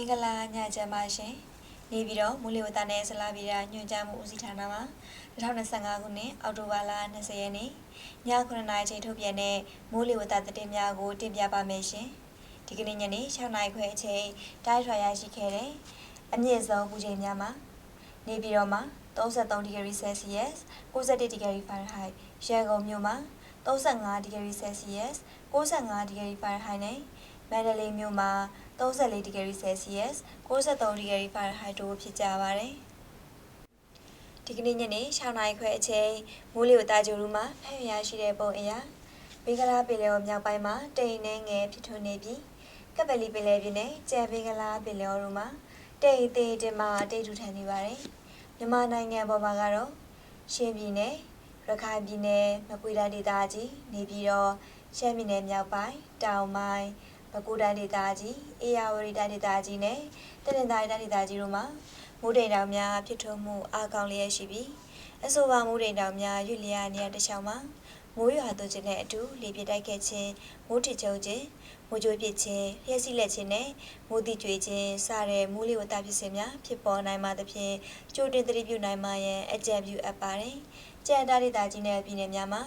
င်္ဂလာညချမ်းပါရှင်နေပြီးတော့မူလီဝတ္တနဲ့ဆလာဗီယာညွှန်ကြားမှုဦးစီးဌာနမှာ2025ခုနှစ်အောက်တိုဘာလ20ရက်နေ့ည9:00နာရီချိန်ထုတ်ပြန်တဲ့မူလီဝတ္တသတင်းများကိုတင်ပြပါမယ်ရှင်ဒီကနေ့ညနေ6:00နာရီခွဲအချိန်တိုင်းထွာရရှိခဲ့တဲ့အမြင့်ဆုံးပူချိန်များမှာနေပြီးတော့မှာ33ဒီဂရီဆယ်စီယပ်61ဒီဂရီဖာရင်ဟိုက်ရန်ကုန်မြို့မှာ35ဒီဂရီဆယ်စီယပ်65ဒီဂရီဖာရင်ဟိုက်နဲ့မန္တလေးမြို့မှာ 34ဒီဂရီဆယ်စီယပ်63ဒီဂရီဖာရင်ဟိုက်တို့ဖြစ်ကြပါတယ်။ဒီကနေ့ညနေ6နာရီခွဲအချိန်မိုးလေဝသကြိုရူမှာဖျက်ရရှိတဲ့ပုံအရာဘင်္ဂလားပင်လယ်ော်မြောက်ပိုင်းမှာတိမ်နှဲငယ်ဖြစ်ထွန်းနေပြီးကပလီပင်လယ်ပြင်နဲ့ကြံဘင်္ဂလားပင်လယ်ော်တို့မှာတိမ်သေးတင်မှာတိတ်ထူထန်နေပါတယ်။မြန်မာနိုင်ငံပေါ်မှာကတော့ရှမ်းပြည်နယ်ရခိုင်ပြည်နယ်မကွေးတိုင်းဒေသကြီးနေပြီးတော့ရှမ်းပြည်နယ်မြောက်ပိုင်းတောင်ပိုင်း ပဲခူးတိုင်းဒေသကြီးအေရဝတီတိုင်းဒေသကြီးနဲ့တနင်္သာရီတိုင်းဒေသကြီးတို့မှာမိုးတိမ်တောင်များဖြစ်ထွန်းမှုအားကောင်းလျက်ရှိပြီးအဆိုပါမိုးတိမ်တောင်များရွေ့လျားနေရာတစ်လျှောက်မှာမိုးရွာသွန်းခြင်းနဲ့အတူလေပြင်းတိုက်ခဲ့ခြင်းမိုးထချုံခြင်းမိုးကြိုးပစ်ခြင်းလျှက်စီးလက်ခြင်းနဲ့မိုးတိကျွေခြင်းစတဲ့မိုးလေဝသဖြစ်စဉ်များဖြစ်ပေါ်နိုင်မှသဖြင့်ကြိုတင်သတိပြုနိုင်မှရန်အကြံပြုအပ်ပါတယ်။ကြံတာဒေသကြီးနဲ့ပြည်နယ်များမှာ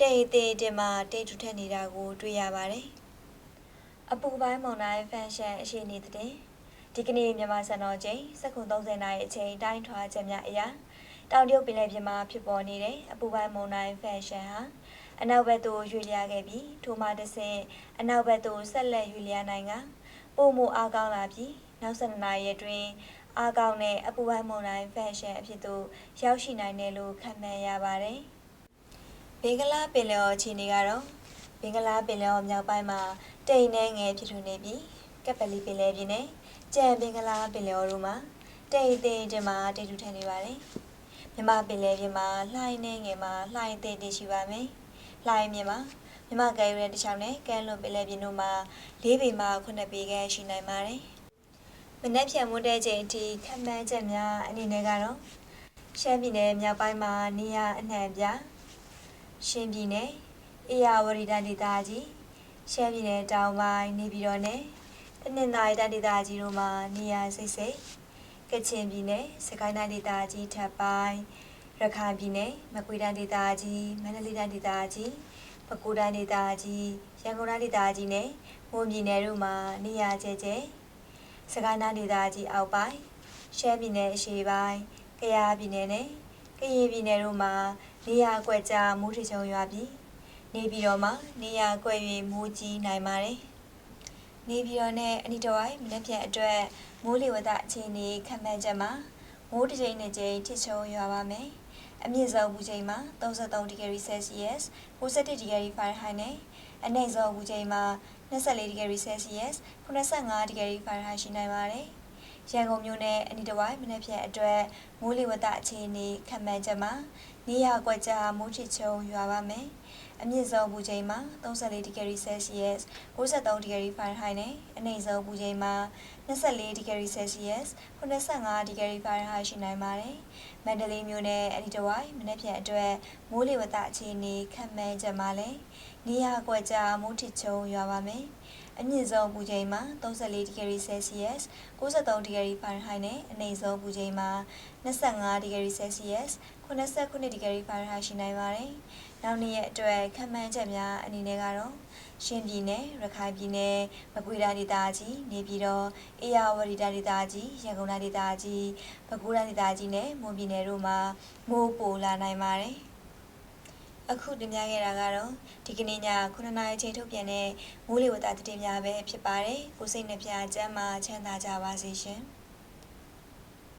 တိမ်သေးတင်မှတိတ်ထူထက်နေတာကိုတွေ့ရပါတယ်။ အပူပိုင်းမုန်တိုင်းဖန်ရှန်အရှိနေတဲ့ဒီကနေ့မြန်မာစံတော်ချိန်7:30နာရီအချိန်တိုင်းထွာချက်များအရာတောင်တရုတ်ပင်လယ်ပြင်မှာဖြစ်ပေါ်နေတဲ့အပူပိုင်းမုန်တိုင်းဖန်ရှန်ဟာအနောက်ဘက်သို့ရွေ့လျားခဲ့ပြီးထိုမှတစ်ဆင့်အနောက်ဘက်သို့ဆက်လက်ရွေ့လျားနိုင်ကပုံမအားကောင်းလာပြီးနောက်7နာရီအတွင်းအားကောင်းတဲ့အပူပိုင်းမုန်တိုင်းဖန်ရှန်အဖြစ်သို့ရောက်ရှိနိုင်တယ်လို့ခန့်မှန်းရပါတယ်။ဘင်္ဂလားပင်လယ်အော်အခြေအနေကတော့ ဘင်္ဂလားပင်လယ်အော်မြောက်ပိုင်းမှာတိမ်နှဲငယ်ဖြစ်ထွန်းနေပြီးကပလီပင်လယ်ပြင်နဲ့ကြံဘင်္ဂလားပင်လယ်အော်တို့မှာတိမ်သိတင်မှာတိတ်ထူထန်နေပါတယ်။မြမပင်လယ်ပြင်မှာလှိုင်းနှဲငယ်မှာလှိုင်းသိတည်ရှိပါမယ်။လှိုင်းမြမှာမြမကဲရဲတစ်ချောင်းနဲ့ကဲလွန်ပင်လယ်ပြင်တို့မှာ၄ပေမှ9ပေခန့်ရှိနိုင်ပါတယ်။မနက်ဖြန်မိုးတဲ့ချိန်အထိခန့်မှန်းချက်များအနေနဲ့ကတော့ရှမ်းပြည်နယ်မြောက်ပိုင်းမှာနေရအနှံ့ပြရှမ်းပြည်နယ် အေရဝတီတိုင်းဒေသကြီးရှမ်းပြည်နယ်တောင်ပိုင်းနေပြည်တော်နဲ့တနင်္သာရီတိုင်းဒေသကြီးတို့မှာနေရာစိတ်စိတ်ကချင်ပြည်နယ်စကိုင်းတိုင်းဒေသကြီးထပ်ပိုင်းရခိုင်ပြည်နယ်မကွေးတိုင်းဒေသကြီးမန္တလေးတိုင်းဒေသကြီးပဲခူးတိုင်းဒေသကြီးရန်ကုန်တိုင်းဒေသကြီးနဲ့မွန်ပြည်နယ်တို့မှာနေရာကျကျစကိုင်းတိုင်းဒေသကြီးအောက်ပိုင်းရှမ်းပြည်နယ်အရှေ့ပိုင်းကယားပြည်နယ်နဲ့ကရင်ပြည်နယ်တို့မှာနေရာကွက်ကြားမိုးထချုံရွာပြီး နေပြည်တော်မှာနေရာကွက်၍မိုးကြီးနိုင်ပါတယ်။နေပြည်တော်နဲ့အနီးတစ်ဝိုက်မနက်ဖြန်အတွက်မိုးလေဝသအခြေအနေခန့်မှန်းချက်မှာမိုးတစ်ချိန်နဲ့ချိန်ထစ်ချုံရွာပါမယ်။အမြင့်ဆုံးပူချိန်မှာ33ဒီဂရီဆယ်စီယပ်61ဒီဂရီဖာရင်ဟိုက်နဲ့အနိမ့်ဆုံးပူချိန်မှာ24ဒီဂရီဆယ်စီယပ်85ဒီဂရီဖာရင်ဟိုက်ရှိနိုင်ပါတယ်။ ရန်ကုန်မြို့နယ်အနီးတစ်ဝိုက်မနက်ဖြန်အတွက်မိုးလေဝသအခြေအနေခန့်မှန်းချက်မှာနေရာကွက်ကြားမိုးထစ်ချုံရွာပါမယ်။အမြင့်ဆုံးပူချိန်မှာ34ဒီဂရီဆယ်စီယပ်63ဒီဂရီဖာရင်ဟိုက်နဲ့အနိမ့်ဆုံးပူချိန်မှာ 24ဒီဂရီဆယ်စီယပ်85ဒီဂရီဖာရင်ဟိုက်ရှိနိုင်ပါတယ်။မန္တလေးမြို့နယ်အဒီတဝိုင်မနေ့ပြန်အတွက်မိုးလေဝသအခြေအနေခန့်မှန်းချက်မှာလည်းနေရာကွက်ကြားမိုးထစ်ချုံရွာပါမယ်။အမြင့်ဆုံးပူချိန်မှာ34ဒီဂရီဆယ်စီယပ်63ဒီဂရီဖာရင်ဟိုက်နဲ့အနိမ့်ဆုံးပူချိန်မှာ25ဒီဂရီဆယ်စီယပ်89ဒီဂရီဖာရင်ဟိုက်ရှိနိုင်ပါတယ်။ နောက်နေ့ရက်အတွက်ခန့်မှန်းချက်များအနေနဲ့ကတော့ရှမ်းပြည်နယ်ရခိုင်ပြည်နယ်မကွေးတိုင်းဒေသကြီးနေပြည်တော်အေရဝတီတိုင်းဒေသကြီးရန်ကုန်တိုင်းဒေသကြီးပဲခူးတိုင်းဒေသကြီးနဲ့မွန်ပြည်နယ်တို့မှာမိုးပိုလာနိုင်ပါတယ်။အခုတင်ပြခဲ့တာကတော့ဒီကနေ့ည9နာရီချိန်ထုတ်ပြန်တဲ့မိုးလေဝသသတင်းများပဲဖြစ်ပါတယ်။ကိုစိတ်နှပြချမ်းသာချမ်းသာကြပါစေရှင်။